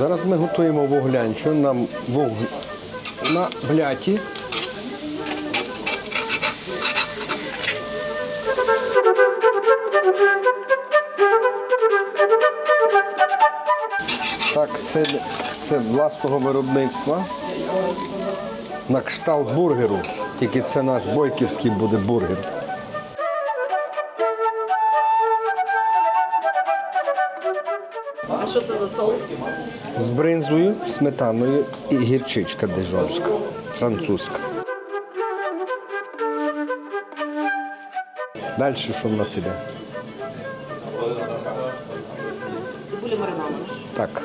Зараз ми готуємо вуглянчу на, вуг... на бляті. Так, це, це власного виробництва. На кшталт бургеру. Тільки це наш бойківський буде бургер. Що це за соус? З бринзою, сметаною і гірчичка дижонська, французька. Далі що в нас іде? Цибуля маринована. Так.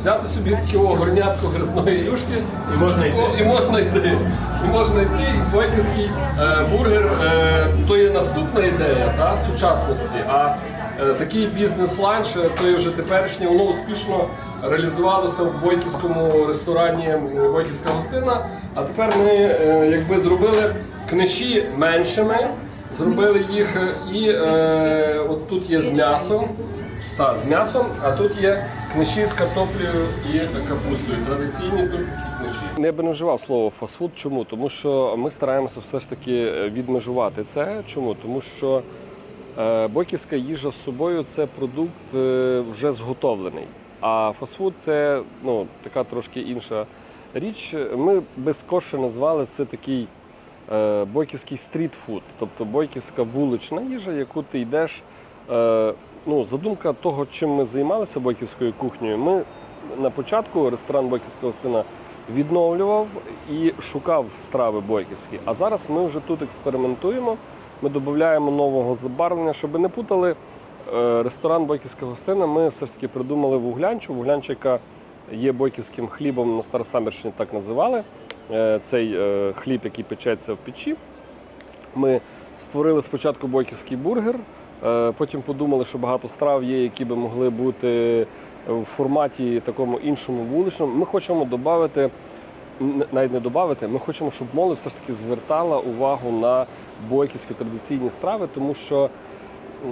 Взяти собі таке о, горнятко грибної юшки і можна йти. І можна йти. І можна йти. І Бойківський е, бургер е, то є наступна ідея та, сучасності. А е, такий бізнес-ланч, е, то є вже теперішнє, воно успішно реалізувалося в бойківському ресторані Бойківська гостина. А тепер ми е, якби зробили книжі меншими, зробили їх е, і е, от тут є з м'ясом. Так, з м'ясом, а тут є книжі з картоплею і капустою. Традиційні турківські книжі. Я би не вживав слово фастфуд. Чому? Тому що ми стараємося все ж таки е, відмежувати це. Чому? Тому що е, бойківська їжа з собою це продукт е, вже зготовлений. А фастфуд це ну, така трошки інша річ. Ми безкоше назвали це такий бойківський стрітфуд, тобто бойківська вулична їжа, яку ти йдеш. Ну, задумка того, чим ми займалися бойківською кухнею, ми на початку ресторан Бойківська гостина відновлював і шукав страви бойківські. А зараз ми вже тут експериментуємо. Ми додаємо нового забарвлення, щоб не путали е, ресторан Бойківська гостина. Ми все ж таки придумали вуглянчу. Вуглянча, яка є бойківським хлібом на Старосамірщині, так називали. Е, Цей е, хліб, який печеться в печі. Ми створили спочатку бойківський бургер, потім подумали, що багато страв є, які би могли бути в форматі такому іншому вуличному. Ми хочемо додати, навіть не додати, ми хочемо, щоб молодь все ж таки звертала увагу на бойківські традиційні страви, тому що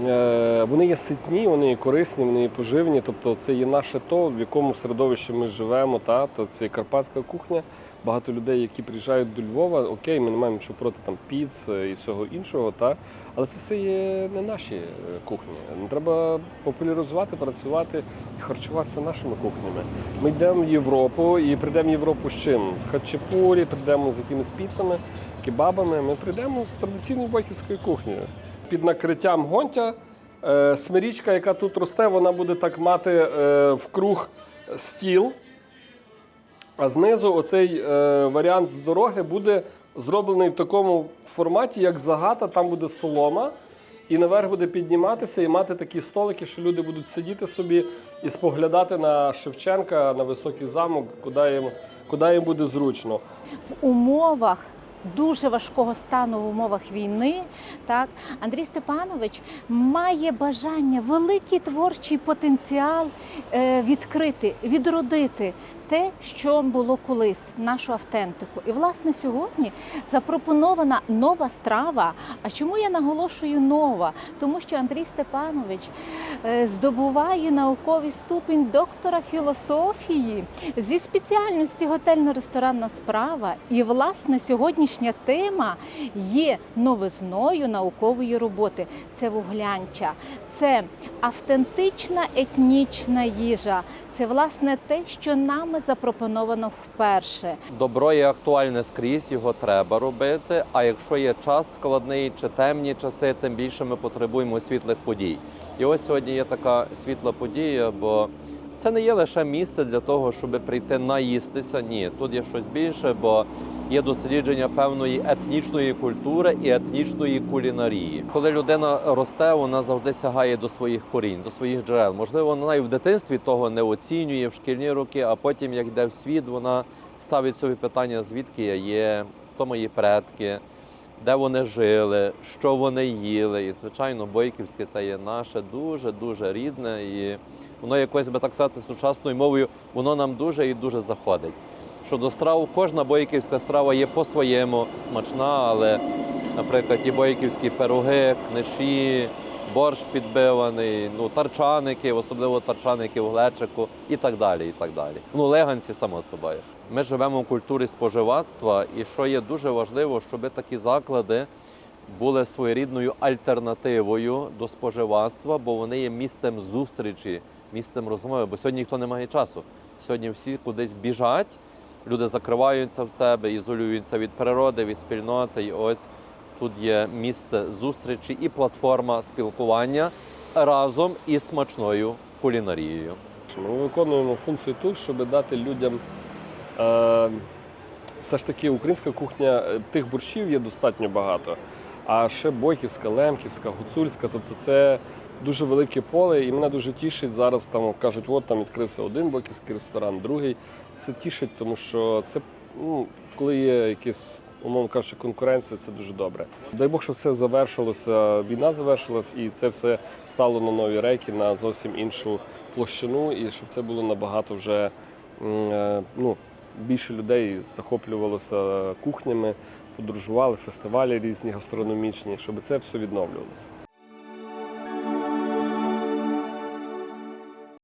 е, вони є ситні, вони є корисні, вони є поживні. Тобто це є наше то, в якому середовищі ми живемо. Та? То це карпатська кухня. Багато людей, які приїжджають до Львова, окей, ми не маємо нічого проти там піц і всього іншого, та? але це все є не наші е, кухні. Треба популяризувати, працювати і харчуватися нашими кухнями. Ми йдемо в Європу і прийдемо в Європу з чим? З хачапурі, прийдемо з якимись піцами, кебабами. Ми прийдемо з традиційною бойківською кухнею. Під накриттям гонтя е, смирічка, яка тут росте, вона буде так мати е, вкруг стіл. А знизу оцей е, варіант з дороги буде зроблений в такому форматі, як загата, там буде солома, і наверх буде підніматися і мати такі столики, що люди будуть сидіти собі і споглядати на Шевченка, на високий замок, куди їм, куди їм буде зручно. в умовах. Дуже важкого стану в умовах війни, так Андрій Степанович має бажання, великий творчий потенціал е, відкрити, відродити те, що було колись, нашу автентику. І власне сьогодні запропонована нова страва. А чому я наголошую нова? Тому що Андрій Степанович е, здобуває науковий ступінь доктора філософії зі спеціальності готельно-ресторанна справа. І власне сьогоднішня тема є новизною наукової роботи. Це вуглянча, це автентична етнічна їжа. Це власне те, що нами запропоновано вперше. Добро є актуальне скрізь, його треба робити. А якщо є час складний чи темні часи, тим більше ми потребуємо світлих подій. І ось сьогодні є така світла подія, бо Це не є лише місце для того, щоб прийти наїстися. Ні, тут є щось більше, бо є дослідження певної етнічної культури і етнічної кулінарії. Коли людина росте, вона завжди сягає до своїх корінь, до своїх джерел. Можливо, вона і в дитинстві того не оцінює в шкільні роки, а потім, як йде в світ, вона ставить собі питання, звідки я є, хто мої предки де вони жили, що вони їли. І, звичайно, Бойківське та є наше дуже-дуже рідне. І воно якось би так сказати сучасною мовою, воно нам дуже і дуже заходить. Щодо страв, кожна бойківська страва є по-своєму смачна, але, наприклад, ті бойківські пироги, книші, борщ підбиваний, ну, тарчаники, особливо тарчаники в глечику і так далі. і так далі. Ну, леганці, само собою. Ми живемо в культурі споживацтва, і що є дуже важливо, щоб такі заклади були своєрідною альтернативою до споживацтва, бо вони є місцем зустрічі, місцем розмови. Бо сьогодні ніхто не має часу. Сьогодні всі кудись біжать, люди закриваються в себе, ізолюються від природи, від спільноти. І ось тут є місце зустрічі і платформа спілкування разом із смачною кулінарією. Ми виконуємо функцію ту, щоб дати людям. Е, все ж таки, українська кухня е, тих борщів є достатньо багато. А ще Бойківська, Лемківська, Гуцульська, тобто це дуже велике поле, і мене дуже тішить. Зараз там кажуть, от там відкрився один бойківський ресторан, другий. Це тішить, тому що це ну, коли є якісь, умовно кажучи, конкуренція, це дуже добре. Дай Бог, щоб все завершилося, війна завершилась, і це все стало на нові рейки, на зовсім іншу площину, і щоб це було набагато вже е, ну, більше людей захоплювалося кухнями, подорожували, фестивалі різні гастрономічні, щоб це все відновлювалося.